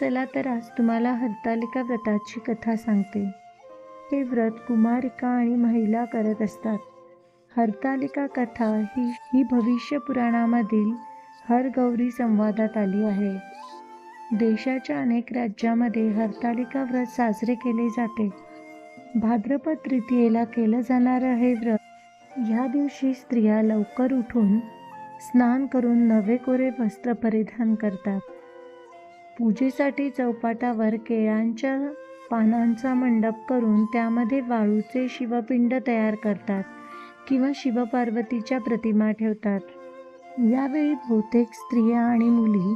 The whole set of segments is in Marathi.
चला तर आज तुम्हाला हरतालिका व्रताची कथा सांगते. हे व्रत कुमारिका आणि महिला करत असतात. हरतालिका कथा ही ही भविष्य पुराणामधील हरगौरी संवादात आली आहे. देशाच्या अनेक राज्यामध्ये हरतालिका व्रत साजरे केले जाते. भाद्रपद तृतीयेला केलं जाणारं हे व्रत. ह्या दिवशी स्त्रिया लवकर उठून स्नान करून नवे कोरे वस्त्र परिधान करतात. पूजेसाठी चौपाटावर केळांच्या पानांचा मंडप करून त्यामध्ये वाळूचे शिवपिंड तयार करतात किंवा शिवपार्वतीच्या प्रतिमा ठेवतात. यावेळी बहुतेक स्त्रिया आणि मुली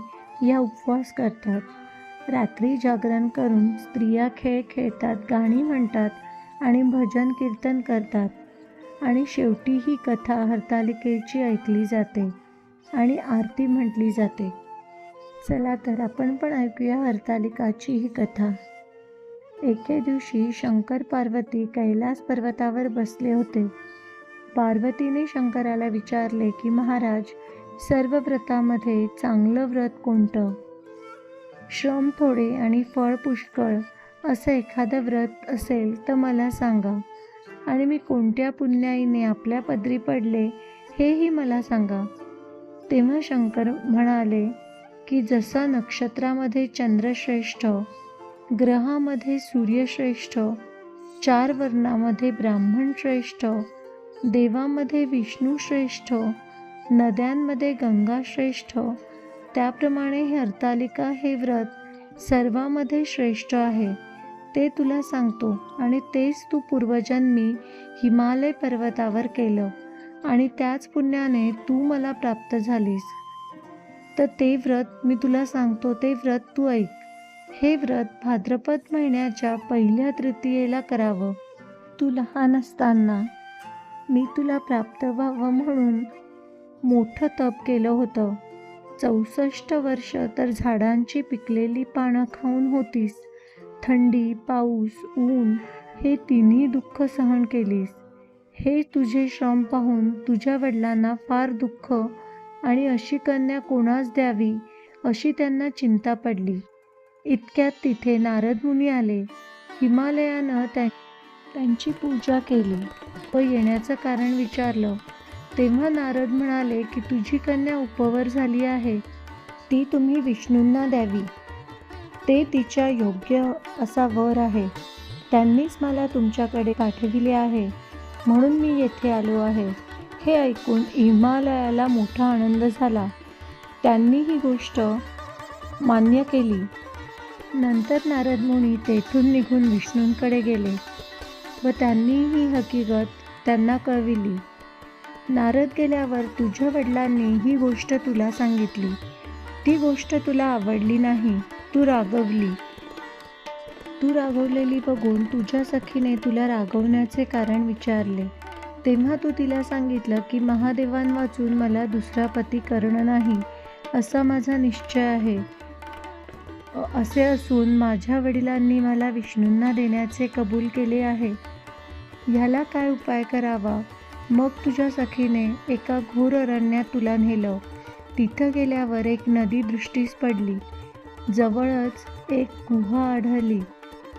या उपवास करतात. रात्री जागरण करून स्त्रिया खेळ खेळतात गाणी म्हणतात आणि भजन कीर्तन करतात. आणि शेवटी ही कथा हरतालिकेची ऐकली जाते आणि आरती म्हटली जाते. चला तर आपण पण ऐकूया हरतालिकाची ही कथा. एके दिवशी शंकर पार्वती कैलास पर्वतावर बसले होते. पार्वतीने शंकराला विचारले की महाराज सर्व व्रतामध्ये चांगलं व्रत कोणतं? श्रम थोडे आणि फळ पुष्कळ असं एखादं व्रत असेल तर मला सांगा. आणि मी कोणत्या पुण्याईने आपल्या पदरी पडले हेही मला सांगा. तेव्हा शंकर म्हणाले की जसा नक्षत्रामध्ये चंद्रश्रेष्ठ ग्रहामध्ये सूर्यश्रेष्ठ चार वर्णामध्ये ब्राह्मण श्रेष्ठ देवामध्ये विष्णू श्रेष्ठ नद्यांमध्ये गंगा श्रेष्ठ त्याप्रमाणे हे हरतालिका हे व्रत सर्वामध्ये श्रेष्ठ आहे. ते तुला सांगतो आणि तेच तू पूर्वजन्मी हिमालय पर्वतावर केलं आणि त्याच पुण्याने तू मला प्राप्त झालीस. तर ते व्रत मी तुला सांगतो ते व्रत तू ऐक. हे व्रत भाद्रपद महिन्याच्या पहिल्या तृतीयेला करावं. तू लहान असताना मी तुला प्राप्त व्हावं म्हणून मोठं तप केलं होतं. चौसष्ट वर्ष तर झाडांची पिकलेली पानं खाऊन होतीस. थंडी पाऊस ऊन हे तिन्ही दुःख सहन केलीस. हे तुझे श्रम पाहून तुझ्या वडिलांना फार दुःख आणि अशी कन्या कोणास द्यावी अशी त्यांना चिंता पडली. इतक्यात तिथे नारद मुनी आले. हिमालयानं त्या त्यांची पूजा केली व येण्याचं कारण विचारलं. तेव्हा नारद म्हणाले की तुझी कन्या उपवर झाली आहे. ती तुम्ही विष्णूंना द्यावी. ते तिच्या योग्य असा वर आहे. त्यांनीच मला तुमच्याकडे पाठविले आहे. म्हणून मी येथे आलो आहे. हे ऐकून हिमालयाला मोठा आनंद झाला. त्यांनी ही गोष्ट मान्य केली. नंतर नारद मुनी तेथून निघून विष्णूंकडे गेले व त्यांनी ही हकीकत त्यांना कळविली. नारद गेल्यावर तुझ्या वडिलांनी ही गोष्ट तुला सांगितली. ती गोष्ट तुला आवडली नाही. तू रागवली. तू रागवलेली बघून तुझ्या सखीने तुला रागवण्याचे कारण विचारले. तेव्हा तू तिला सांगितलं की महादेवान वाचून मला दुसरा पती करणं नाही असा माझा निश्चय आहे. असे असून माझ्या वडिलांनी मला विष्णूंना देण्याचे कबूल केले आहे. ह्याला काय उपाय करावा? मग तुझ्या सखीने एका घोर अरण्यात तुला नेलं. तिथं गेल्यावर एक नदी दृष्टीस पडली. जवळच एक गुहा आढळली.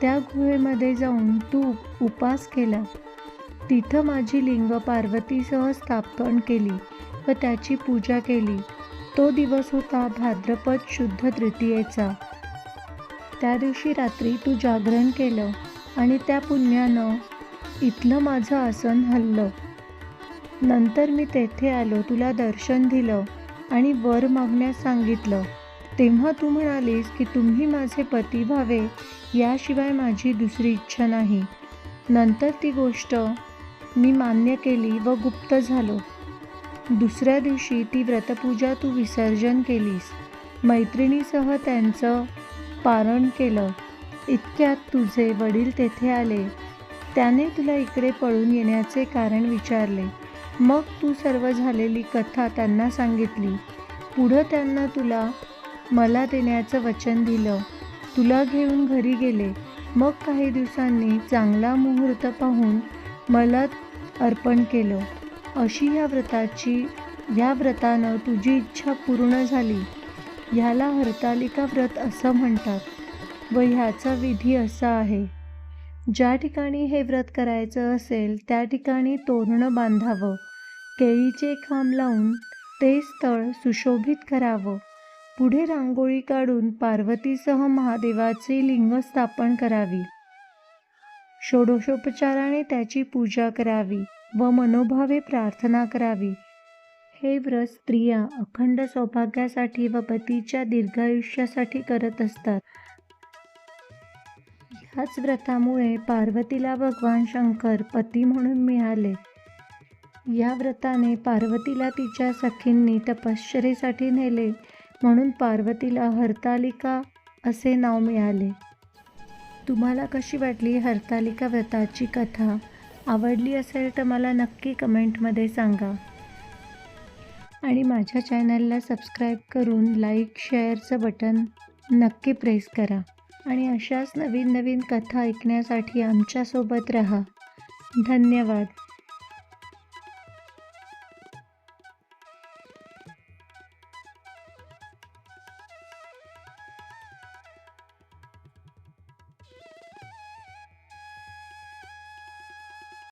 त्या गुहेमध्ये जाऊन तू उपास केला. तिथं माझी लिंग पार्वतीसह स्थापन केली व त्याची पूजा केली. तो दिवस होता भाद्रपद शुद्ध तृतीयेचा. त्या दिवशी रात्री तू जागरण केलं आणि त्या पुण्यानं इथलं माझं आसन हललं. नंतर मी तेथे आलो तुला दर्शन दिलं आणि वर मागण्यास सांगितलं. तेव्हा तू म्हणालीस की तुम्ही माझे पती व्हावे याशिवाय माझी दुसरी इच्छा नाही. नंतर ती गोष्ट मी मान्य केली व गुप्त झालो. दुसऱ्या दिवशी ती व्रतपूजा तू विसर्जन केलीस. मैत्रिणीसह त्यांचं पारण केलं. इतक्यात तुझे वडील तेथे आले. त्याने तुला इकडे पळून येण्याचे कारण विचारले. मग तू सर्व झालेली कथा त्यांना सांगितली. पुढं त्यांना तुला मला देण्याचं वचन दिलं. तुला घेऊन घरी गेले. मग काही दिवसांनी चांगला मुहूर्त पाहून मला अर्पण केलं. अशी ह्या व्रताची ह्या व्रतानं तुझी इच्छा पूर्ण झाली. ह्याला हरतालिका व्रत असं म्हणतात व ह्याचा विधी असा आहे. ज्या ठिकाणी हे व्रत करायचं असेल त्या ठिकाणी तोरणं बांधावं. केळीचे खांब लावून ते स्थळ सुशोभित करावं. पुढे रांगोळी काढून पार्वतीसह महादेवाचे लिंग स्थापन करावी. षोडशोपचाराने त्याची पूजा करावी व मनोभावे प्रार्थना करावी. हे व्रत स्त्रिया अखंड सौभाग्यासाठी व पतीच्या दीर्घायुष्यासाठी करत असतात. ह्याच व्रतामुळे पार्वतीला भगवान शंकर पती म्हणून मिळाले. या व्रताने पार्वतीला तिच्या सखींनी तपश्चरेसाठी नेले म्हणून पार्वतीला हरतालिका असे नाव मिळाले. तुम्हाला कशी वाटली हरतालिका व्रताची कथा? आवडली असेल तर मला नक्की कमेंटमध्ये सांगा. आणि माझ्या चॅनलला सबस्क्राईब करून लाईक शेअरचं बटन नक्की प्रेस करा. आणि अशाच नवीन नवीन कथा ऐकण्यासाठी आमच्यासोबत रहा. धन्यवाद.